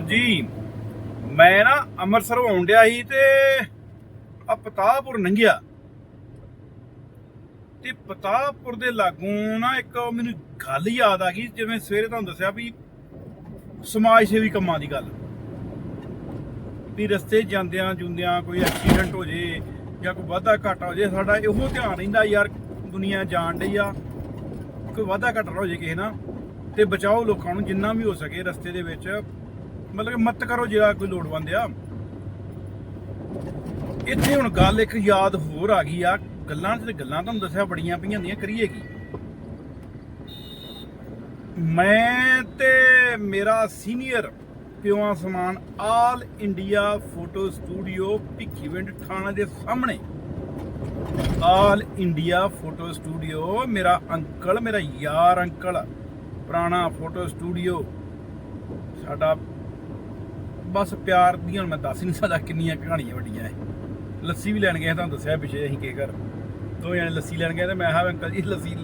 ਹਾਂਜੀ। ਮੈਂ ਨਾ ਅੰਮ੍ਰਿਤਸਰ ਆਉਣ ਡਿਆ ਸੀ ਤੇ ਆ ਪਤਾਪੁਰ ਲੰਘਿਆ ਤੇ ਪਤਾਪੁਰ ਦੇ ਲਾਗੋਂ ਨਾ ਇੱਕ ਮੈਨੂੰ ਗੱਲ ਯਾਦ ਆ ਗਈ, ਜਿਵੇਂ ਸਵੇਰੇ ਤੁਹਾਨੂੰ ਦੱਸਿਆ ਵੀ ਸਮਾਜ ਸੇਵੀ ਕੰਮਾਂ ਦੀ ਗੱਲ। ਵੀ ਰਸਤੇ ਜਾਂਦਿਆਂ ਜੁੰਦਿਆਂ ਕੋਈ ਐਕਸੀਡੈਂਟ ਹੋ ਜੇ ਜਾਂ ਕੋਈ ਵਾਧਾ ਘਾਟਾ ਹੋ ਜੇ, ਸਾਡਾ ਇਹੋ ਧਿਆਨ ਰਹਿੰਦਾ ਯਾਰ, ਦੁਨੀਆ ਜਾਣ ਡਈ ਆ, ਕੋਈ ਵਾਧਾ ਘਾਟਾ ਨਾ ਹੋ ਜੇ ਕਿਸੇ ਨਾ ਤੇ ਬਚਾਓ ਲੋਕਾਂ ਨੂੰ ਜਿੰਨਾ ਵੀ ਹੋ ਸਕੇ ਰਸਤੇ ਦੇ ਵਿੱਚ। ਮਤਲਬ ਕਿ ਮਤ ਕਰੋ ਜਿਹੜਾ ਕੋਈ ਲੋੜਵੰਦ ਆ। ਇੱਥੇ ਹੁਣ ਗੱਲ ਇੱਕ ਯਾਦ ਹੋਰ ਆ ਗਈ ਆ। ਗੱਲਾਂ ਤੇ ਗੱਲਾਂ ਤੁਹਾਨੂੰ ਦੱਸਿਆ ਬੜੀਆਂ ਪਈਆਂ ਹੁੰਦੀਆਂ, ਕਰੀਏ ਕੀ? ਮੈਂ ਤੇ ਮੇਰਾ ਸੀਨੀਅਰ ਪਿਓਆ ਸਮਾਨ all India photo studio Bhikhiwind ਥਾਣਾ ਦੇ ਸਾਹਮਣੇ। ਆਲ ਇੰਡੀਆ ਫੋਟੋ ਸਟੂਡੀਓ, ਮੇਰਾ ਅੰਕਲ, ਮੇਰਾ ਯਾਰ ਅੰਕਲ, ਪੁਰਾਣਾ ਫੋਟੋ ਸਟੂਡੀਓ, ਸਾਡਾ ਬਸ ਪਿਆਰ ਦੀਆਂ ਹੁਣ ਮੈਂ ਦੱਸ ਨਹੀਂ ਸਕਦਾ ਕਿੰਨੀਆਂ ਕਹਾਣੀਆਂ ਵੱਡੀਆਂ ਐ। ਲੱਸੀ ਵੀ ਲੈਣ ਗਏ ਤੁਹਾਨੂੰ ਦੱਸਿਆ ਪਿਛੇ ਅਸੀਂ ਕੀ ਕਰ ਦੋ ਜਣੇ ਲੱਸੀ ਲੈਣ ਗਏ ਤੇ ਮੈਂ ਕਿਹਾ, ਅੰਕਲ ਜੀ, ਲੱਸੀ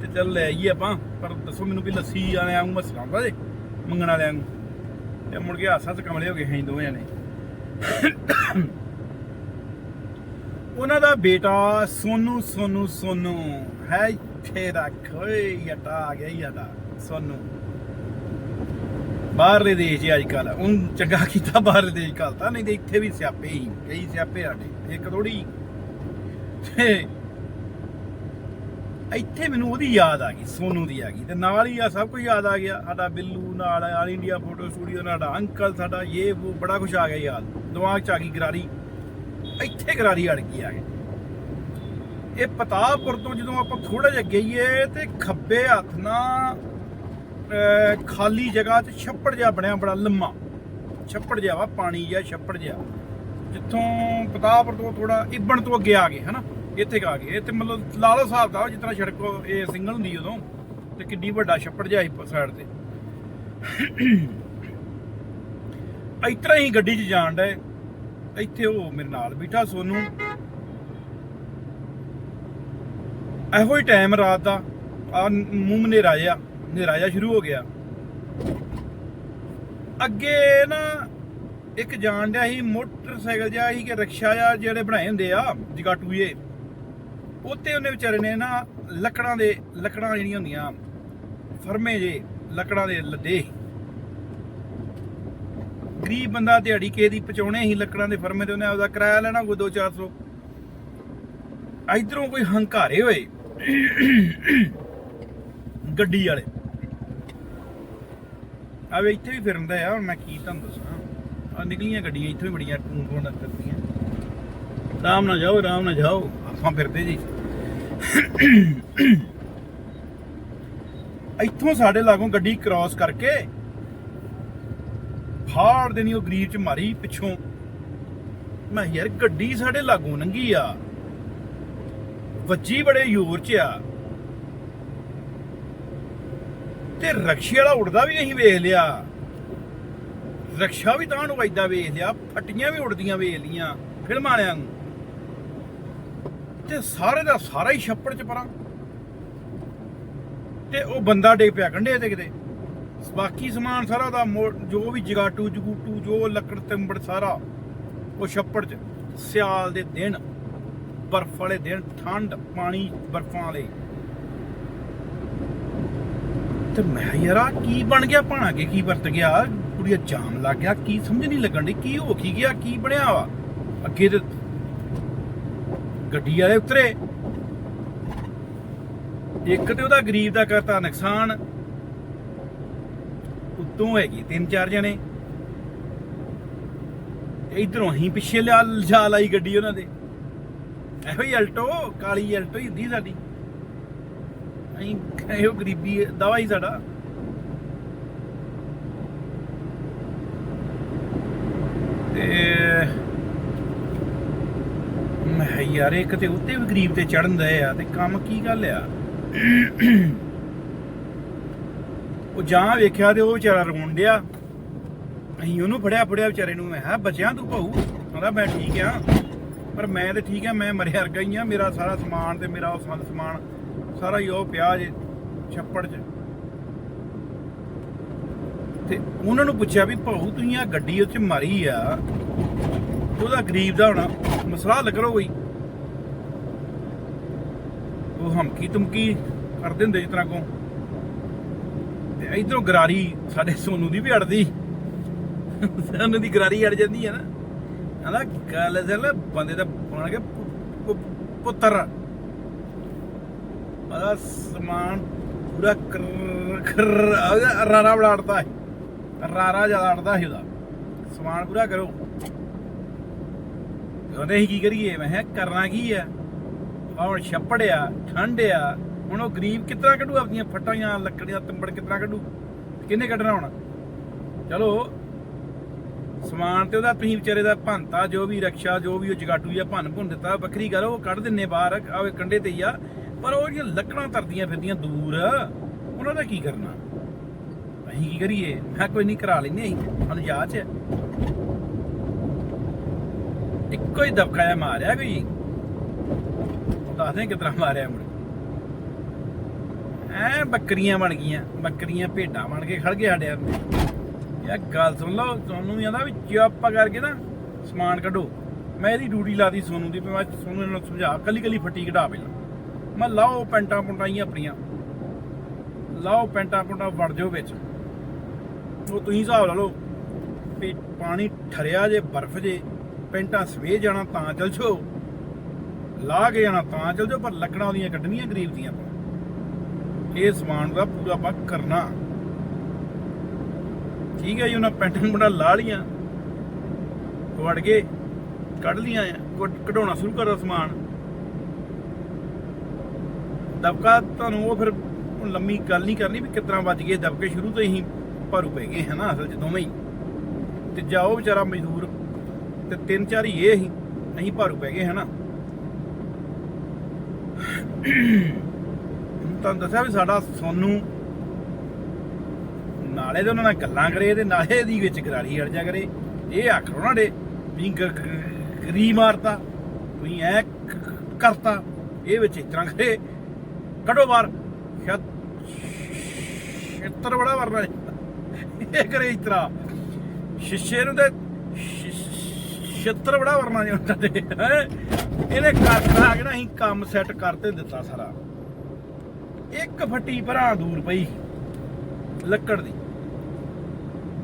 ਤੇ ਚੱਲ ਲੈ ਆਈਏ ਆਪਾਂ, ਪਰ ਦੱਸੋ ਮੈਨੂੰ ਵੀ ਲੱਸੀ ਵਾਲਿਆਂ ਨੂੰ ਮਸਲਾ ਹੁੰਦਾ ਜੇ, ਮੰਗਣ ਵਾਲਿਆਂ ਨੂੰ ਤੇ ਮੁੜ ਕੇ ਹਾਸਾ ਚ ਕਮਲੇ ਹੋ ਗਏ ਅਸੀਂ ਦੋਵੇਂ ਜਣੇ। ਉਹਨਾਂ ਦਾ ਬੇਟਾ ਸੋਨੂ ਸੋਨੂ ਸੋਨੂ, ਹੈ ਤੇਰਾ ਕੋਈ ਯਟਾ ਆ ਗਿਆ ਯਟਾ ਸੋਨੂ। ਬਾਹਰਲੇ ਦੇਸ਼ 'ਚ ਅੱਜ ਕੱਲ ਉਹ ਚੰਗਾ ਕੀਤਾ ਬਾਹਰਲੇ ਦੇਸ਼ ਘਲਤਾ, ਨਹੀਂ ਤੇ ਇੱਥੇ ਵੀ ਸਿਆਪੇ ਹੀ ਕਈ ਸਿਆਪੇ ਸਾਡੇ, ਇੱਕ ਥੋੜੀ ਇੱਥੇ ਮੈਨੂੰ ਉਹਦੀ ਯਾਦ ਆ ਗਈ, ਸੋਨੂ ਦੀ ਆ ਗਈ, ਤੇ ਨਾਲ ਹੀ ਆ ਸਭ ਕੁਝ ਯਾਦ ਆ ਗਿਆ, ਸਾਡਾ ਬਿੱਲੂ ਨਾਲ ਆਲ ਇੰਡੀਆ ਫੋਟੋ ਸਟੂਡੀਓ ਸਾਡਾ ਅੰਕਲ, ਸਾਡਾ ਇਹ ਉਹ ਬੜਾ ਕੁਝ ਆ ਗਿਆ ਯਾਦ, ਦਿਮਾਗ 'ਚ ਆ ਗਈ ਗਰਾਰੀ, ਇੱਥੇ ਗਰਾਰੀ ਅੜ ਗਈ ਆ ਗਈ। ਇਹ ਪਤਾਪੁਰ ਤੋਂ ਜਦੋਂ ਆਪਾਂ ਥੋੜਾ ਜਿਹਾ ਗਈਏ ਤੇ ਖੱਬੇ ਹੱਥ ਨਾਲ ਖਾਲੀ ਜਗ੍ਹਾ 'ਚ ਛੱਪੜ ਜਿਹਾ ਬਣਿਆ, ਬੜਾ ਲੰਮਾ। ਛੱਪੜ ਜਿਹਾ ਵਾ, ਪਾਣੀ ਜਿਹਾ, ਛੱਪੜ ਜਿਹਾ। ਜਿੱਥੋਂ ਪਤਾਪੁਰ ਤੋਂ ਥੋੜਾ ਇਬਣ ਤੋਂ ਅੱਗੇ ਆ ਗਏ, ਹਨਾ? ਇੱਥੇ ਆ ਗਏ। ਤੇ ਮਤਲਬ ਲਾ ਲਓ ਹਿਸਾਬ ਦਾ ਜਿਤਨਾ ਸੜਕ ਇਹ ਸਿੰਗਲ ਹੁੰਦੀ ਉਦੋਂ, ਤੇ ਕਿੱਡੀ ਵੱਡਾ ਛੱਪੜ ਜਿਹਾ ਸੀ ਸਾਈਡ ਤੇ। ਇਤਰਾ ਹੀ ਗੱਡੀ 'ਚ ਜਾਣ ਡਏ। ਇੱਥੇ ਉਹ ਮੇਰੇ ਨਾਲ ਬੈਠਾ, ਸੋਨੂੰ। ਇਹੋ ਹੀ ਟਾਈਮ ਰਾਤ ਦਾ। ਆ ਮੂੰਹ ਮਨੇਰਾ ਜਿਹਾ। ਹਨੇਰਾ ਜਿਹਾ ਸ਼ੁਰੂ ਹੋ ਗਿਆ। ਅੱਗੇ ਨਾ ਇੱਕ ਜਾਣ ਡਿਆ ਸੀ, ਮੋਟਰਸਾਈਕਲ ਜਿਹਾ ਸੀ ਕਿ ਰਿਕਸ਼ਾ ਜਿਹਾ ਜਿਹੜੇ ਬਣਾਏ ਹੁੰਦੇ ਆ, ਜਗਾਟੂਏ। ਉੱਤੇ ਉਹਨੇ ਵਿਚਾਰੇ ਨੇ ਨਾ ਲੱਕੜਾਂ ਦੇ, ਲੱਕੜਾਂ ਜਿਹੜੀਆਂ ਹੁੰਦੀਆਂ, ਫਰਮੇ ਜੇ, ਲੱਕੜਾਂ ਦੇ ਲੱਦੇ। ਗਰੀਬ ਬੰਦਾ ਦਿਹਾੜੀ ਕਿਸੇ ਦੀ ਪਚਾਉਣੇ ਸੀ ਲੱਕੜਾਂ ਦੇ ਫਰਮੇ ਤੇ, ਉਹਨੇ ਆਪਦਾ ਕਿਰਾਇਆ ਲੈਣਾ ਕੋਈ 2-400 ਇਧਰੋਂ ਕੋਈ ਹੰਕਾਰੇ ਹੋਏ। ਗੱਡੀ ਵਾਲੇ। ਆਵੇ ਇੱਥੇ ਵੀ ਫਿਰਦਾ ਆ, ਹੁਣ ਮੈਂ ਕੀ ਤੁਹਾਨੂੰ ਦੱਸਾਂ। ਆ ਨਿਕਲੀਆਂ ਗੱਡੀਆਂ, ਇੱਥੋਂ ਹੀ ਬੜੀਆਂ ਟੂੰ ਟੂੰ ਕਰਦੀਆਂ ਆਰਾਮ ਨਾਲ ਜਾਓ, ਆਰਾਮ ਨਾਲ ਜਾਓ, ਆਪਾਂ ਫਿਰਦੇ ਜੀ। ਇੱਥੋਂ ਸਾਡੇ ਲਾਗੋਂ ਗੱਡੀ ਕ੍ਰਾਸ ਕਰਕੇ ਫਾੜ ਦੇਣੀ, ਉਹ ਗਰੀਬ ਚ ਮਾਰੀ ਪਿੱਛੋਂ। ਮੈਂ ਯਾਰ, ਗੱਡੀ ਸਾਡੇ ਲਾਗੋਂ ਲੰਘੀ ਆ। ਵੱਜੀ ਬੜੇ ਜ਼ੋਰ ਚ ਆ। ਤੇ ਰਕਸ਼ੇ ਵਾਲਾ ਉੜਦਾ ਵੀ ਅਸੀਂ ਵੇਖ ਲਿਆ। ਰਕਸ਼ਾ ਵੀ ਤਾਂ ਨੂੰ ਐਦਾਂ ਵੇਖ ਲਿਆ, ਫੱਟੀਆਂ ਵੀ ਉੜਦੀਆਂ ਵੇਖ ਲੀਆਂ ਫਿਲਮਾਂ ਵਾਲਿਆਂ ਨੂੰ। ਤੇ ਸਾਰੇ ਦਾ ਸਾਰਾ ਹੀ ਛੱਪੜ ਚ ਪਰਾਂ। ਤੇ ਉਹ ਬੰਦਾ ਡੇ ਪਿਆ ਕੰਡੇ ਤੇ ਕਿਤੇ। ਬਾਕੀ ਸਮਾਨ ਸਾਰਾ ਦਾ ਜੋ ਵੀ ਜਗਾਟੂ, ਜਗੂਟੂ, ਜੋ ਲੱਕੜ, ਤਿੰਬੜ ਸਾਰਾ ਉਹ ਛੱਪੜ ਚ। ਸਿਆਲ ਦੇ ਦਿਨ, ਬਰਫ਼ ਵਾਲੇ ਦਿਨ, ਠੰਡ, ਪਾਣੀ ਬਰਫਾਂ ਵਾਲੇ। ਤੇ ਮੈਂ ਕਿਹਾ, ਯਾਰ ਕੀ ਬਣ ਗਿਆ? ਭਾਣਾ ਕੇ ਕੀ ਵਰਤ ਗਿਆ? ਕੁੜੀਆ ਜਾਮ ਲੱਗ ਗਿਆ। ਕੀ ਸਮਝ ਨਹੀਂ ਲੱਗਣ ਦੀ ਕੀ ਹੋ ਕੀ ਗਿਆ? ਕੀ ਬਣਿਆ ਵਾ? ਅੱਗੇ ਤੇ ਗੱਡੀ ਵਾਲੇ ਉਤਰੇ। ਇੱਕ ਤੇ ਉਹਦਾ ਗਰੀਬ ਦਾ ਕਰਤਾ ਨੁਕਸਾਨ। ਉੱਤੋਂ ਹੈਗੀ ਤਿੰਨ ਚਾਰ ਜਣੇ। ਇਧਰੋਂ ਅਸੀਂ ਪਿੱਛੇ ਲਿਆ ਲਿਜਾ ਲਾਈ ਗੱਡੀ ਉਹਨਾਂ ਦੇ। ਇਹੋ ਹੀ ਅਲਟੋ, ਕਾਲੀ ਅਲਟੋ ਹੀ ਹੁੰਦੀ ਸਾਡੀ। ਅਸੀਂ ਇਹੋ ਗਰੀਬੀ ਦਵਾ ਹੀ ਸਾਡਾ। ਤੇ ਮੈਂ ਯਾਰ, ਇੱਕ ਤੇ ਉੱਤੇ ਵੀ ਗਰੀਬ ਤੇ ਚੜਨ ਦਏ ਆ, ਤੇ ਕੰਮ ਕੀ ਗੱਲ ਆ? ਉਹ ਜਾਂ ਵੇਖਿਆ ਤੇ ਉਹ ਵਿਚਾਰਾ ਰੋਣ ਡਿਆ। ਅਸੀਂ ਉਹਨੂੰ ਫੜਿਆ ਫੜਿਆ ਵਿਚਾਰੇ ਨੂੰ, ਮੈਂ ਕਿਹਾ, ਬਚਿਆ ਤੂੰ ਭਾਊ? ਕਹਿੰਦਾ ਮੈਂ ਠੀਕ ਆ। ਪਰ ਮੈਂ ਤੇ ਠੀਕ ਆ, ਮੈਂ ਮਰਿਆ ਵਰਗਾ ਹੀ ਆ। ਮੇਰਾ ਸਾਰਾ ਸਮਾਨ ਤੇ ਮੇਰਾ ਉਹ ਸੰਦ ਸਮਾਨ ਸਾਰਾ ਹੀ ਉਹ ਪਿਆ ਜੇ ਛੱਪੜ 'ਚ। ਤੇ ਉਹਨਾਂ ਨੂੰ ਪੁੱਛਿਆ ਵੀ ਭਾਊ ਤੁਸੀਂ ਆ, ਗੱਡੀ ਉੱਤੇ ਮਾਰੀ ਆ। ਉਹਦਾ ਗਰੀਬ ਦਾ ਹੋਣਾ, ਮਸਲਾ ਹੱਲ ਕਰੋ ਕੋਈ। ਉਹ ਹਮਕੀ ਤੁਮਕੀ ਕਰਦੇ ਹੁੰਦੇ ਜਿਸ ਤਰ੍ਹਾਂ ਕੋ। ਤੇ ਇਧਰੋਂ ਗਰਾਰੀ ਸਾਡੇ ਸੋਨੂ ਦੀ ਵੀ ਅੜਦੀ। ਸੋਨੂ ਦੀ ਗਰਾਰੀ ਅੜ ਜਾਂਦੀ ਹੈ ਨਾ। ਕਹਿੰਦਾ, ਗੱਲ ਅਸਲ ਬੰਦੇ ਦਾ ਬਣ ਕੇ ਪੁੱਤਰ ਉਹਦਾ ਸਮਾਨ ਪੂਰਾ ਕਰ ਰਾਰਾ ਬੜਾ ਅੜਦਾ ਹੈ ਰਾਰਾ ਜ਼ਿਆਦਾ ਅੜਦਾ ਸੀ ਉਹਦਾ। ਸਮਾਨ ਪੂਰਾ ਕਰੋ। ਕਹਿੰਦੇ ਅਸੀਂ ਕੀ ਕਰੀਏ? ਮੈਂ ਕਿਹਾ, ਕਰਨਾ ਕੀ ਆ? ਹੁਣ ਛੱਪੜ ਆ, ਠੰਡ ਆ, ਹੁਣ ਉਹ ਗਰੀਬ ਕਿਤਨਾ ਕੱਢੂ? ਆਪਣੀਆਂ ਫਟਾਂ ਲੱਕੜੀਆਂ ਤੰਬੜ ਕਿਤਨਾ ਕੱਢੂ? ਕਿੰਨੇ ਕੱਢਣਾ ਹੁਣ? ਚਲੋ, ਸਮਾਨ ਤੇ ਉਹਦਾ ਤੁਸੀਂ ਵਿਚਾਰੇ ਦਾ ਭੰਤਾ ਜੋ ਵੀ ਰਕਸ਼ਾ, ਜੋ ਵੀ ਉਹ ਜਗਾਟੂ ਜਾਂ ਭੰਨ ਭੁੰਨ ਦਿੱਤਾ, ਵੱਖਰੀ ਗੱਲ ਉਹ ਕੱਢ ਦਿੰਨੇ ਬਾਹਰ। ਆਵੇ ਕੰਡੇ ਤੇ ਹੀ ਆ। ਪਰ ਉਹ ਜਿਹੜੀਆਂ ਲੱਕੜਾਂ ਤਰਦੀਆਂ ਫਿਰਦੀਆਂ ਦੂਰ, ਉਹਨਾਂ ਦਾ ਕੀ ਕਰਨਾ? ਅਸੀਂ ਕੀ ਕਰੀਏ? ਮੈਂ ਕੋਈ ਨਹੀਂ, ਕਰਾ ਲੈਨੇ ਅਸੀਂ। ਸਾਨੂੰ ਜਾਂਚ ਹੈ। ਇੱਕੋ ਹੀ ਦਬਕਾ ਜਿਹਾ ਮਾਰਿਆ ਕੋਈ। ਦੱਸਦੇ ਕਿਤਨਾ ਮਾਰਿਆ ਮੁੜ ਐ ਬੱਕਰੀਆਂ ਬਣ ਗਈਆਂ। ਬੱਕਰੀਆਂ ਭੇਡਾਂ ਬਣ ਕੇ ਖੜ ਗਏ ਸਾਡੇ ਅੰਦਰ ਯਾ ਗੱਲ ਸੁਣ ਲਓ ਤੁਹਾਨੂੰ ਵੀ ਆਂਦਾ ਵੀ ਚੁੱਪ ਕਰਕੇ ਨਾ ਸਮਾਨ ਕੱਢੋ। ਮੈਂ ਇਹਦੀ ਡਿਊਟੀ ਲਾਦੀ ਸੋਨੂੰ ਦੀ ਮੈਂ ਸੋਨੂੰ ਨੂੰ ਸਮਝਾ ਕੱਲੀ ਕੱਲੀ ਫੱਟੀ ਕਢਾ ਪਹਿਲਾਂ। ਮੈਂ ਲਾਓ ਪੈਂਟਾਂ ਪੁੰਟਾਈਆਂ ਆਪਣੀਆਂ ਲਾਓ ਪੈਂਟਾਂ ਪੁੰਟਾਂ ਵੜ ਜਾਓ ਵਿੱਚ। ਉਹ ਤੁਸੀਂ ਹਿਸਾਬ ਲਾ ਲਓ ਵੀ ਪਾਣੀ ਠਰਿਆ ਜੇ, ਬਰਫ਼ ਜੇ, ਪੈਂਟਾਂ ਸਵੇ ਜਾਣਾ ਤਾਂ ਚਲ ਜਾਓ। ਲਾ ਕੇ ਜਾਣਾ ਤਾਂ ਚਲ ਜਾਓ, ਪਰ ਲੱਕੜਾਂ ਉਹਦੀਆਂ ਕੱਢਣੀਆਂ ਗਰੀਬ ਦੀਆਂ ਆਪਾਂ। ਇਹ ਸਮਾਨ ਦਾ ਪੂਰਾ ਪੱਕ ਕਰਨਾ। ਠੀਕ ਹੈ ਜੀ, ਉਹਨਾਂ ਪੈਂਟਾਂ ਮੁੰਡਾ ਲਾ ਲੀਆਂ ਵੜ ਗਏ, ਕੱਢ ਲੀਆਂ ਆ ਕਢਾਉਣਾ ਸ਼ੁਰੂ ਕਰਦਾ ਸਮਾਨ। ਦਬਕਾ ਤੁਹਾਨੂੰ ਉਹ ਫਿਰ ਹੁਣ ਲੰਮੀ ਗੱਲ ਨਹੀਂ ਕਰਨੀ ਵੀ ਕਿਤਨਾ ਵੱਜ ਗਏ ਦਬਕੇ ਸ਼ੁਰੂ ਤੋਂ ਹੀ ਭਰੂ ਪੈ ਗਏ, ਹਨਾ, ਅਸਲ ਚ ਦੋਵੇਂ ਹੀ। ਤੇ ਜਾਓ ਵਿਚਾਰਾ ਮਜ਼ਦੂਰ, ਤੇ ਤਿੰਨ ਚਾਰ ਹੀ ਇਹ ਹੀ ਨਹੀਂ ਭਾਰੂ ਪੈ ਗਏ, ਹਨਾ। ਤੁਹਾਨੂੰ ਦੱਸਿਆ ਵੀ ਸਾਡਾ ਸੋਨੂੰ ਨਾਲੇ ਦੇ ਉਹਨਾਂ ਨਾਲ ਗੱਲਾਂ ਕਰੇ, ਤੇ ਨਾਲੇ ਦੀ ਵਿੱਚ ਗਰਾਰੀ ਅੜ ਜਾ ਕਰੇ। ਇਹ ਆਖਰੋ ਨਾ ਡੇ ਵੀ ਗਰੀ ਮਾਰਤਾ ਤੁਸੀਂ ਐ ਕਰਤਾ, ਇਹ ਵਿੱਚ ਇਸ ਤਰ੍ਹਾਂ ਕਰੇ। ਕੱਢੋ ਬਾਹਰ। ਸ਼ਾਇਦ ਛੇਤਰ ਬੜਾ ਵਰਨਾ ਇਹ ਕਰੇ ਇਸ ਤਰ੍ਹਾਂ। ਸ਼ੀਸ਼ੇ ਨੂੰ ਤੇ ਛੇਤਰ ਬੜਾ ਵਰਨਾ ਜਿਹਾ ਤੇ ਇਹਨੇ ਕਰ ਕਰਾ ਕੇ ਅਸੀਂ ਕੰਮ ਸੈੱਟ ਕਰਤੇ ਦਿੱਤਾ ਸਾਰਾ। ਇੱਕ ਫੱਟੀ ਭਰਾ ਦੂਰ ਪਈ ਲੱਕੜ ਦੀ।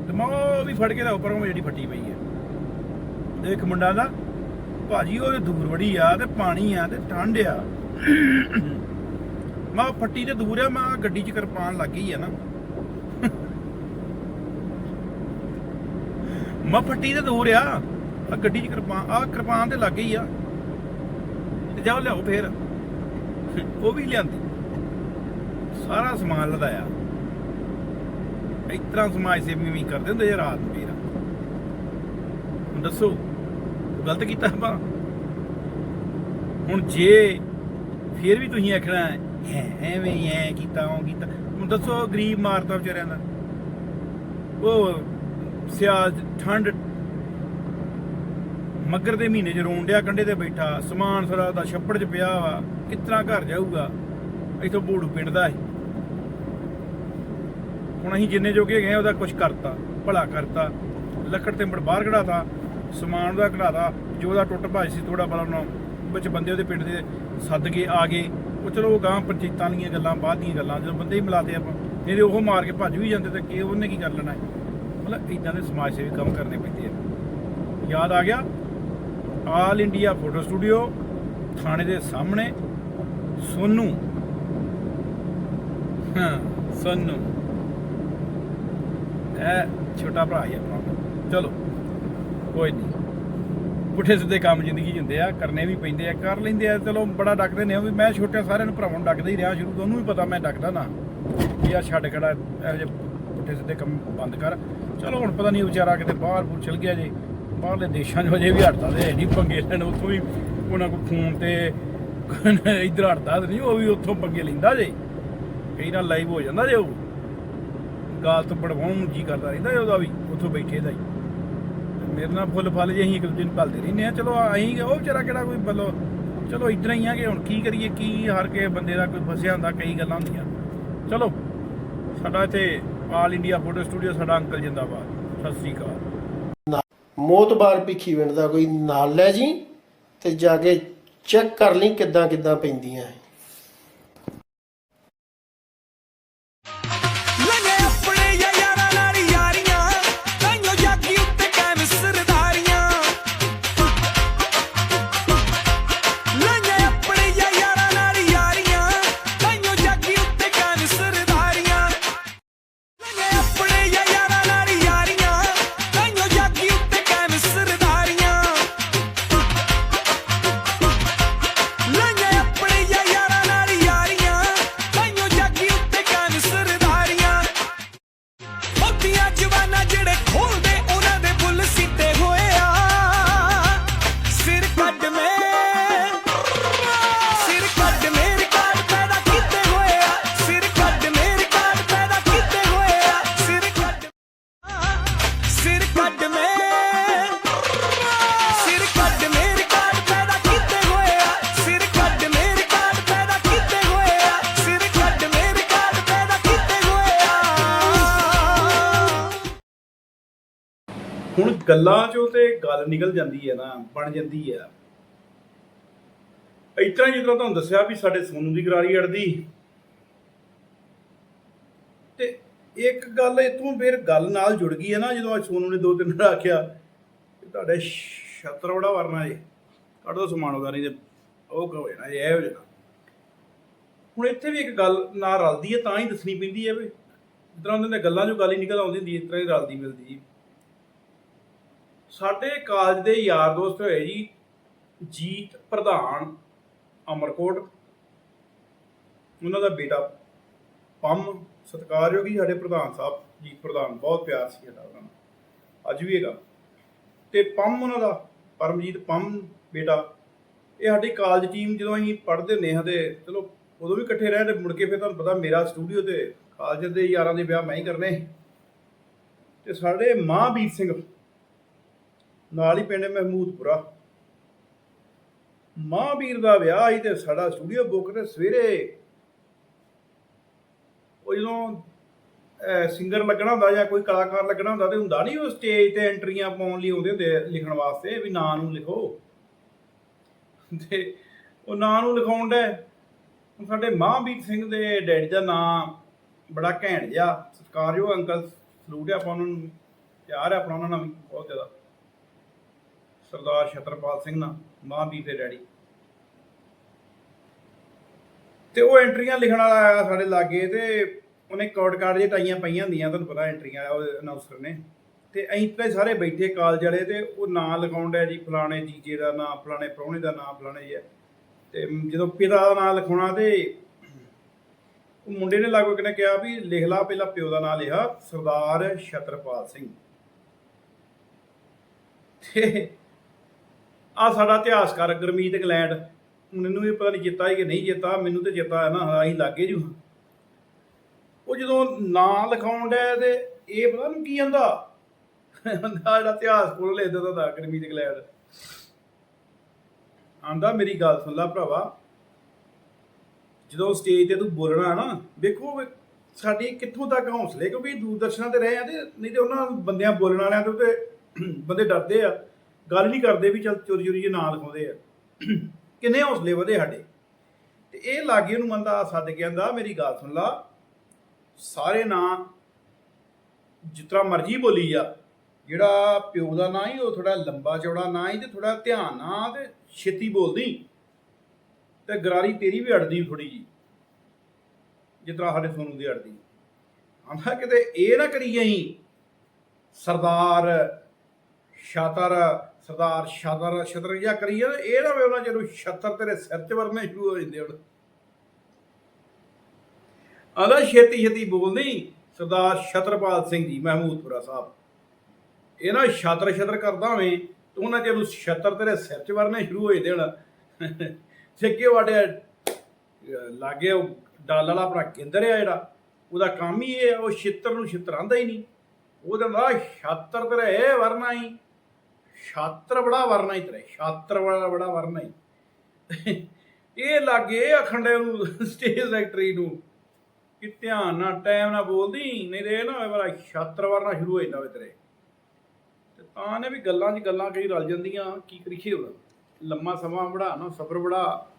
ਤੇ ਮੈਂ ਉਹ ਵੀ ਫੜ ਕੇ ਲਿਆਉ ਪਰੋਂ ਜਿਹੜੀ ਫੱਟੀ ਪਈ ਹੈ। ਇੱਕ ਮੁੰਡਾ ਦਾ ਭਾਜੀ ਉਹ ਦੂਰ ਵੜੀ ਆ ਤੇ ਪਾਣੀ ਆ ਤੇ ਠੰਡ ਆ। ਮੈਂ ਫੱਟੀ ਤੇ ਦੂਰ ਆ, ਮੈਂ ਗੱਡੀ 'ਚ ਕਿਰਪਾਨ ਲੱਗ ਗਈ ਆ ਨਾ। ਮੈਂ ਫੱਟੀ ਤੇ ਦੂਰ ਆ ਆ ਗੱਡੀ 'ਚ ਕਿਰਪਾਨ ਆ ਕਿਰਪਾਨ ਤੇ ਲੱਗ ਗਈ ਆ। ਤੇ ਜਾਓ ਲਿਆਓ ਫੇਰ। ਉਹ ਵੀ ਲਿਆਂਦੀ। ਸਾਰਾ ਸਮਾਨ ਲਦਾਇਆ। ਇਸ ਤਰ੍ਹਾਂ ਸਮਾਜ ਸੇਵੀ ਵੀ ਕਰਦੇ ਹੁੰਦੇ ਜੇ ਰਾਤ ਨੂੰ ਹੁਣ ਦੱਸੋ, ਗਲਤ ਕੀਤਾ ਆਪਾਂ? ਹੁਣ ਜੇ ਫਿਰ ਵੀ ਤੁਸੀਂ ਆਖਣਾ ਹੈ ਐਵੇਂ ਹੀ ਐ ਕੀਤਾ ਉਹ ਕੀਤਾ। ਹੁਣ ਦੱਸੋ, ਗਰੀਬ ਮਾਰਦਾ ਵਿਚਾਰਿਆਂ ਦਾ। ਉਹ ਸਿਆਲ ਠੰਡ। ਮੱਗਰ ਦੇ ਮਹੀਨੇ 'ਚ ਰੋਣ ਡਿਆ ਕੰਡੇ ਤੇ ਬੈਠਾ। ਸਮਾਨ ਸਾਰਾ ਦਾ ਛੱਪੜ 'ਚ ਪਿਆ ਵਾ। ਕਿਤਨਾ ਘਰ ਜਾਊਗਾ? ਇਥੋਂ ਬੋੜੂ ਪਿੰਡ ਦਾ ਹੈ ਹੁਣ ਅਸੀਂ ਜਿੰਨੇ ਜੋਗੇ ਗਏ, ਉਹਦਾ ਕੁਝ ਕਰਤਾ। ਭਲਾ ਕਰਤਾ। ਲੱਕੜ ਤੇ ਮੜ ਬਾਹਰ ਕਢਾਤਾ। ਸਮਾਨ ਦਾ ਕਢਾਤਾ। ਜੋ ਉਹਦਾ ਟੁੱਟ ਭੱਜ ਸੀ ਥੋੜਾ ਬੜਾ ਉਹਨਾਂ ਵਿੱਚ ਬੰਦੇ ਉਹਦੇ ਪਿੰਡ ਦੇ ਸੱਦ ਕੇ ਆ ਗਏ। ਉਹ ਚਲੋ ਉਹ ਗਾਂ ਪੰਚਾਇਤਾਂ ਦੀਆਂ ਗੱਲਾਂ, ਬਾਅਦ ਦੀਆਂ ਗੱਲਾਂ, ਜਦੋਂ ਬੰਦੇ ਹੀ ਮਿਲਾਤੇ ਆਪਾਂ, ਜਿਹੜੇ ਉਹ ਮਾਰ ਕੇ ਭੱਜ ਵੀ ਜਾਂਦੇ ਤਾਂ ਕੀ ਉਹਨੇ ਕੀ ਕਰ ਲੈਣਾ ਮਤਲਬ ਇਦਾਂ ਦੇ ਸਮਾਜ ਸੇਵੀ ਕੰਮ ਕਰਨੇ ਪੈਂਦੇ ਆ। ਯਾਦ ਆ ਗਿਆ? ਆਲ ਇੰਡੀਆ ਫੋਟੋ ਸਟੂਡੀਓ, ਥਾਣੇ ਦੇ ਸਾਹਮਣੇ, ਸੋਨੂ। ਹਾਂ, ਸੋਨੂ। ਇਹ ਛੋਟਾ ਭਰਾ ਹੀ ਆਪਣਾ। ਚਲੋ, ਕੋਈ ਨਹੀਂ ਪੁੱਠੇ ਸਿੱਧੇ ਕੰਮ ਜ਼ਿੰਦਗੀ 'ਚ ਹੁੰਦੇ ਆ, ਕਰਨੇ ਵੀ ਪੈਂਦੇ ਆ, ਕਰ ਲੈਂਦੇ ਆ। ਚਲੋ ਬੜਾ ਡੱਕਦੇ ਨੇ ਉਹ ਵੀ, ਮੈਂ ਛੋਟੇ ਸਾਰਿਆਂ ਨੂੰ ਭਰਾਵਾਂ ਨੂੰ ਡੱਕਦਾ ਹੀ ਰਿਹਾ ਸ਼ੁਰੂ ਤੋਂ, ਉਹਨੂੰ ਵੀ ਪਤਾ ਮੈਂ ਡੱਕਦਾ ਨਾ। ਵੀ ਆ ਛੱਡ ਖੜਾ, ਇਹੋ ਜਿਹੇ ਪੁੱਠੇ ਸਿੱਧੇ ਕੰਮ ਬੰਦ ਕਰ। ਚਲੋ ਹੁਣ ਪਤਾ ਨਹੀਂ ਵਿਚਾਰਾ ਕਿਤੇ ਬਾਹਰ ਬੂਰ ਚਲ ਗਿਆ ਜੇ, ਬਾਹਰਲੇ ਦੇਸ਼ਾਂ 'ਚ ਅਜੇ ਵੀ ਹਟਦਾ ਤੇ ਨਹੀਂ ਪੰਗੇ ਲੈਣ ਉੱਥੋਂ ਵੀ ਉਹਨਾਂ ਕੋਲ ਫੋਨ ਤੇ ਇੱਧਰ ਹਟਦਾ ਤੇ ਨਹੀਂ, ਉਹ ਵੀ ਉੱਥੋਂ ਪੰਗੇ ਲੈਂਦਾ ਜੇ। ਕਈ ਨਾਲ ਲਾਈਵ ਹੋ ਜਾਂਦਾ ਜੇ ਉਹ। ਗਾਲ ਤੋਂ ਬੜਵਾਉਣ ਨੂੰ ਜੀ ਕਰਦਾ ਰਹਿੰਦਾ ਉਹਦਾ ਵੀ, ਉੱਥੋਂ ਬੈਠੇ ਦਾ ਹੀ। ਮੇਰੇ ਨਾਲ ਫੁੱਲ ਫਲ ਜੇ ਅਸੀਂ ਇੱਕ ਦੂਜੇ ਨੂੰ ਭਲਦੇ ਰਹਿੰਦੇ ਆ ਚਲੋ, ਅਸੀਂ ਉਹ ਵਿਚਾਰਾ ਕਿਹੜਾ ਕੋਈ ਬੱਲੋ ਚਲੋ ਇਦਾਂ ਹੀ ਆ ਕਿ ਹੁਣ ਕੀ ਕਰੀਏ, ਕੀ ਹਰ ਕੇ ਬੰਦੇ ਦਾ ਕੋਈ ਫਸਿਆ ਹੁੰਦਾ, ਕਈ ਗੱਲਾਂ ਹੁੰਦੀਆਂ। ਚਲੋ, ਸਾਡਾ ਇੱਥੇ ਆਲ ਇੰਡੀਆ ਫੋਟੋ ਸਟੂਡੀਓ ਸਾਡਾ ਅੰਕਲ ਜਿੰਦਾਬਾਦ। ਸਤਿ ਸ੍ਰੀ ਅਕਾਲ। ਮੋਤਬਾਰ ਭਿੱਖੀਵਿੰਡ ਦਾ ਕੋਈ ਨਾਲ ਲੈ ਜੀ ਤੇ ਜਾ ਕੇ ਚੈੱਕ ਕਰ ਲਈ ਕਿੱਦਾਂ ਕਿੱਦਾਂ ਪੈਂਦੀਆਂ। ਗੱਲਾਂ ਚੋਂ ਤੇ ਗੱਲ ਨਿਕਲ ਜਾਂਦੀ ਹੈ ਨਾ ਬਣ ਜਾਂਦੀ ਹੈ। ਇਸ ਤਰ੍ਹਾਂ ਜਿਸ ਤਰ੍ਹਾਂ ਤੁਹਾਨੂੰ ਦੱਸਿਆ ਵੀ ਸਾਡੇ ਸੋਨੂ ਦੀ ਗਰਾਰੀ ਅੜਦੀ। ਤੇ ਇੱਕ ਗੱਲ ਇਤੋਂ ਫਿਰ ਗੱਲ ਨਾਲ ਜੁੜ ਗਈ ਹੈ ਨਾ ਜਦੋਂ ਅੱਜ ਸੋਨੂ ਨੇ ਦੋ ਤਿੰਨ ਵਾਰ ਆਖਿਆ ਤੁਹਾਡੇ ਛਤਰ ਬੜਾ ਵਰਨਾ ਏ ਕੱਢ ਦੋ ਸਮਾਨ ਉਹਦਾ ਨਹੀਂ ਤੇ ਉਹ ਕਹੋ ਜਾਣਾ ਇਹ ਹੋ ਜਾਣਾ। ਹੁਣ ਇੱਥੇ ਵੀ ਇੱਕ ਗੱਲ ਨਾਲ ਰਲਦੀ ਹੈ ਤਾਂ ਹੀ ਦੱਸਣੀ ਪੈਂਦੀ ਹੈ ਵੀ ਜਿਸ ਤਰ੍ਹਾਂ ਉਹਨਾਂ ਦੀਆਂ ਗੱਲਾਂ ਚੋਂ ਗੱਲ ਹੀ ਨਿਕਲ ਆਉਂਦੀ ਹੁੰਦੀ ਹੈ, ਇਸ ਤਰ੍ਹਾਂ ਹੀ ਰਲਦੀ ਮਿਲਦੀ ਜੀ ਸਾਡੇ ਕਾਲਜ ਦੇ ਯਾਰ ਦੋਸਤ ਹੋਏ ਜੀ, ਜੀਤ ਪ੍ਰਧਾਨ, ਅਮਰਕੋਟ। ਉਹਨਾਂ ਦਾ ਬੇਟਾ ਪੰਮ ਸਤਿਕਾਰਯੋਗ ਜੀ ਸਾਡੇ ਪ੍ਰਧਾਨ ਸਾਹਿਬ, ਜੀਤ ਪ੍ਰਧਾਨ, ਬਹੁਤ ਪਿਆਰ ਸੀ ਸਾਡਾ ਉਹਨਾਂ ਨਾਲ। ਅੱਜ ਵੀ ਹੈਗਾ। ਤੇ ਪੰਮ ਉਹਨਾਂ ਦਾ, ਪਰਮਜੀਤ ਪੰਮ ਬੇਟਾ, ਇਹ ਸਾਡੀ ਕਾਲਜ ਟੀਮ ਜਦੋਂ ਅਸੀਂ ਪੜ੍ਹਦੇ ਹੁੰਦੇ ਹਾਂ ਤੇ ਚਲੋ ਉਦੋਂ ਵੀ ਇਕੱਠੇ ਰਹੇ ਤੇ ਮੁੜ ਕੇ ਫਿਰ ਤੁਹਾਨੂੰ ਪਤਾ ਮੇਰਾ ਸਟੂਡੀਓ ਤੇ ਕਾਲਜ ਦੇ ਯਾਰਾਂ ਦੇ ਵਿਆਹ ਮੈਂ ਹੀ ਕਰਨੇ ਤੇ ਸਾਡੇ ਮਹਾਂਵੀਰ ਸਿੰਘ ਨਾਲ ਹੀ ਪਿੰਡ ਮਹਿਮੂਦਪੁਰਾ। ਮਹਾਂਵੀਰ ਦਾ ਵਿਆਹ ਸੀ ਤੇ ਸਾਡਾ ਸਟੂਡੀਓ ਬੁੱਕ ਤੇ ਸਵੇਰੇ ਉਹ ਜਦੋਂ ਸਿੰਗਰ ਲੱਗਣਾ ਹੁੰਦਾ ਜਾਂ ਕੋਈ ਕਲਾਕਾਰ ਲੱਗਣਾ ਹੁੰਦਾ ਤੇ ਹੁੰਦਾ ਨਹੀਂ ਉਹ ਸਟੇਜ ਤੇ ਐਂਟਰੀਆਂ ਪਾਉਣ ਲਈ ਆਉਂਦੇ ਹੁੰਦੇ ਲਿਖਣ ਵਾਸਤੇ ਵੀ ਨਾਂ ਨੂੰ ਲਿਖੋ। ਤੇ ਉਹ ਨਾਂ ਨੂੰ ਲਿਖਾਉਣ ਦਾ ਸਾਡੇ ਮਹਾਂਵੀਰ ਸਿੰਘ ਦੇ ਡੈਡੀ ਦਾ ਨਾਂ ਬੜਾ ਘੈਂਟ ਜਿਹਾ। ਸਤਿਕਾਰਯੋਗ ਅੰਕਲ ਸਲੂਟ ਆ ਆਪਾਂ ਉਹਨਾਂ ਨੂੰ, ਪਿਆਰ ਹੈ ਆਪਣਾ ਉਹਨਾਂ ਨਾਲ ਬਹੁਤ ਜ਼ਿਆਦਾ। ਸਰਦਾਰ ਛਤਰਪਾਲ ਸਿੰਘ ਨਾਲ ਮਹਾਂਵੀਰ ਦੇ ਡੈਡੀ। ਤੇ ਉਹ ਐਂਟਰੀਆਂ ਲਿਖਣ ਵਾਲਾ ਆਇਆ ਸਾਡੇ ਲਾਗੇ ਤੇ ਉਹਨੇ ਕੋਡ ਕਾਰਡ ਜੇ ਟਾਈਆਂ ਪਈਆਂ ਹੁੰਦੀਆਂ, ਤੁਹਾਨੂੰ ਪਤਾ ਐਂਟਰੀਆਂ ਉਹ ਅਨਾਉਂਸਰ ਨੇ। ਤੇ ਅਸੀਂ ਤੇ ਸਾਰੇ ਬੈਠੇ ਕਾਲਜ ਵਾਲੇ ਤੇ ਉਹ ਨਾਂ ਲਿਖਾਉਣ ਡਿਆ ਜੀ, ਫਲਾਣੇ ਜੀਜੇ ਦਾ ਨਾਂ, ਫਲਾਣੇ ਪ੍ਰਾਹੁਣੇ ਦਾ ਨਾਂ, ਫਲਾਣੇ ਜੀ ਤੇ ਜਦੋਂ ਪਿਤਾ ਦਾ ਨਾਂ ਲਿਖਾਉਣਾ ਤੇ ਉਹ ਮੁੰਡੇ ਨੇ ਲਾਗੋ ਕਿਨੇ ਕਿਹਾ ਵੀ ਲਿਖ ਲਾ, ਪਹਿਲਾਂ ਪਿਓ ਦਾ ਨਾਂ ਲਿਖਾ, ਸਰਦਾਰ ਛਤਰਪਾਲ ਸਿੰਘ। ਤੇ ਆ ਸਾਡਾ ਇਤਿਹਾਸਕਾਰ ਗੁਰਮੀਤ ਇੰਗਲੈਂਡ। ਮੈਨੂੰ ਇਹ ਪਤਾ ਨਹੀਂ ਜਿੱਤਾ ਕਿ ਨਹੀਂ ਜਿੱਤਾ ਮੈਨੂੰ ਤੇ ਜਿੱਤਾ ਨਾ ਅਸੀਂ ਲੱਗੇ ਜੂ ਉਹ ਜਦੋਂ ਨਾਂ ਲਿਖਾਉਣ ਡਿਆ ਤੇ ਇਹ ਪਤਾ ਨਹੀਂ ਕੀ ਜਾਂਦਾ ਆਂਦਾ ਜਿਹੜਾ ਇਤਿਹਾਸ ਕੋਲ ਲੈ ਦਿੰਦਾ ਦਾ ਗੁਰਮੀਤ ਇੰਗਲੈਂਡ। ਆਂਦਾ, ਮੇਰੀ ਗੱਲ ਸੁਣ ਲੈ ਭਰਾਵਾ। ਜਦੋਂ ਸਟੇਜ ਤੇ ਤੂੰ ਬੋਲਣਾ ਨਾ ਦੇਖੋ ਸਾਡੀ ਕਿੱਥੋਂ ਤੱਕ ਹੌਸਲੇ, ਕਿਉਂਕਿ ਦੂਰਦਰਸ਼ਨਾਂ ਤੇ ਰਹੇ ਆ ਤੇ ਨਹੀਂ ਤੇ ਉਹਨਾਂ ਬੰਦਿਆਂ ਬੋਲਣ ਵਾਲਿਆਂ ਤੋਂ ਤੇ ਬੰਦੇ ਡਰਦੇ ਆ। ਗੱਲ ਨਹੀਂ ਕਰਦੇ ਵੀ ਚੱਲ ਚੋਰੀ ਚੋਰੀ ਜੇ ਨਾਂ ਲਿਖਾਉਂਦੇ ਆ। ਕਿੰਨੇ ਹੌਸਲੇ ਵਧੇ ਸਾਡੇ। ਤੇ ਇਹ ਲਾਗੇ ਨੂੰ ਬੰਦਾ ਸੱਦ ਕੇ ਆਂਦਾ, ਮੇਰੀ ਗੱਲ ਸੁਣ ਲਾ। ਸਾਰੇ ਨਾਂ ਜਿਤਨਾ ਮਰਜ਼ੀ ਬੋਲੀ ਜਾ। ਜਿਹੜਾ ਪਿਓ ਦਾ ਨਾਂ ਹੀ, ਉਹ ਥੋੜਾ ਲੰਬਾ ਚੌੜਾ ਨਾਂ ਹੀ ਤੇ ਥੋੜਾ ਧਿਆਨ ਨਾਲ ਤੇ ਛੇਤੀ ਬੋਲਦੀ। ਤੇ ਗਰਾਰੀ ਤੇਰੀ ਵੀ ਅੜਦੀ ਥੋੜੀ ਜੀ ਜਿਤਨਾ ਸਾਡੇ ਸੋਨੂੰ ਦੀ ਅੜਦੀ। ਆਂਦਾ ਕਿਤੇ ਇਹ ਨਾ ਕਰੀ ਜਾਈ ਸਰਦਾਰ, ਸ਼ਾਤਰ ਸਰਦਾਰ ਸ਼ਾਤਰ ਛਤਰ ਜਾਂ ਕਰੀ ਇਹ ਨਾ ਵੇ ਉਹਨਾਂ ਜਦੋਂ ਛਤਰ ਤੇਰੇ ਸਿਰ 'ਚ ਵਰਨੇ ਸ਼ੁਰੂ ਹੋ ਜਾਂਦੇ ਹੁਣ। ਆਂਦਾ ਛੇਤੀ ਛੇਤੀ ਬੋਲਦੀ, ਸਰਦਾਰ ਛਤਰਪਾਲ ਸਿੰਘ ਜੀ, ਮਹਿਮੂਦਪੁਰਾ ਸਾਹਿਬ। ਇਹ ਨਾ ਛਤਰ ਛਤਰ ਕਰਦਾ ਹੋਵੇਂ, ਤੂੰ ਉਹਨਾਂ ਜਦੋਂ ਛਤਰ ਤੇਰੇ ਸਿਰ 'ਚ ਵਰਨੇ ਸ਼ੁਰੂ ਹੋ ਜਾਂਦੇ ਹੁਣ। ਸਿੱਕੇ ਵਾਟੇ, ਲਾਗੇ ਉਹ ਡਾਲ ਵਾਲਾ ਆਪਣਾ ਕੇਂਦਰ ਆ ਜਿਹੜਾ, ਉਹਦਾ ਕੰਮ ਹੀ ਇਹ ਉਹ ਛਿੱਤਰ ਨੂੰ ਛਿੱਤਰ ਆਂਦਾ ਹੀ ਨਹੀਂ। ਉਹਦਾ ਨਾ ਛਾਤਰ ਤੇਰੇ ਇਹ ਵਰਨਾ ਹੀ। ਛਾਤਰ ਵਰਨਾ ਹੀ ਤੇਰੇ ਛਾਤਰ ਬੜਾ ਵਰਨਾ ਹੀ। ਇਹ ਲਾਗੇ ਅਖੰਡੇ ਨੂੰ ਸਟੇਜ ਸੈਕਟਰੀ ਨੂੰ ਕਿ ਧਿਆਨ ਨਾਲ ਟਾਈਮ ਨਾਲ ਬੋਲਦੀ, ਨਹੀਂ ਤੇ ਨਾ ਹੋਵੇ ਛਾਤਰ ਵਰਨਾ ਸ਼ੁਰੂ ਹੋ ਜਾਂਦਾ ਵੇ ਤੇਰੇ। ਤੇ ਤਾਂ ਨੇ ਵੀ ਗੱਲਾਂ 'ਚ ਗੱਲਾਂ ਕਈ ਰਲ ਜਾਂਦੀਆਂ, ਕੀ ਕਰੀਏ ਹੁਣ? ਲੰਮਾ ਸਮਾਂ ਬੜਾ ਨਾ ਸਬਰ ਬੜਾ